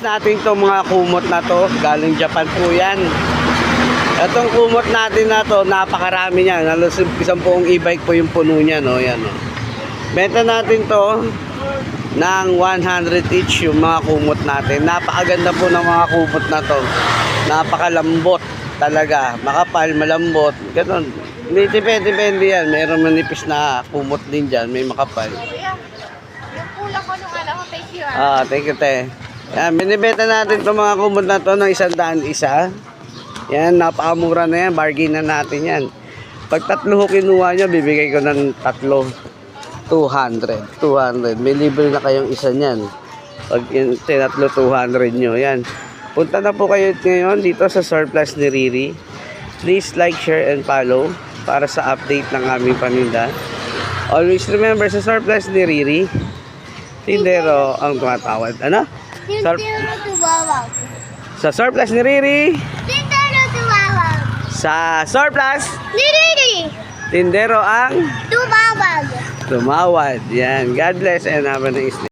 natin to mga kumot na to. Galing Japan po yan. Itong kumot natin na to, napakarami niya. Halos isang buong e-bike po yung puno niya. No? Yan, no? Benta natin to ng 100 each yung mga kumot natin. Napakaganda po ng mga kumot na to. Napakalambot talaga. Makapal, malambot. Ganon. Hindi depende, depende yan. Meron manipis na kumot din dyan. May makapal. Yung kulang ko nung alam ko, thank you ah. Ah, thank you, te. Yan, binibenta natin itong mga kumot na to ng isang daan isa. Yan, napakamura na yan. Bargain na natin yan. Pag tatlo ho kinuha nyo, bibigay ko ng tatlo. 200. 200. May libre na kayong isa niyan. Pag yung tinatlo, 200 nyo. Yan. Punta na po kayo ngayon dito sa surplus ni Riri. Please like, share, and follow para sa update ng aming paninda. Always remember sa surplus ni Riri, tindero ang tumatawad. Ano? Tuwawag. sa surplus ni Riri, Tintero tuwawag. sa surplus, Niriri! tindero ang Tumawag. tumawad. Yan. God bless and have a nice day.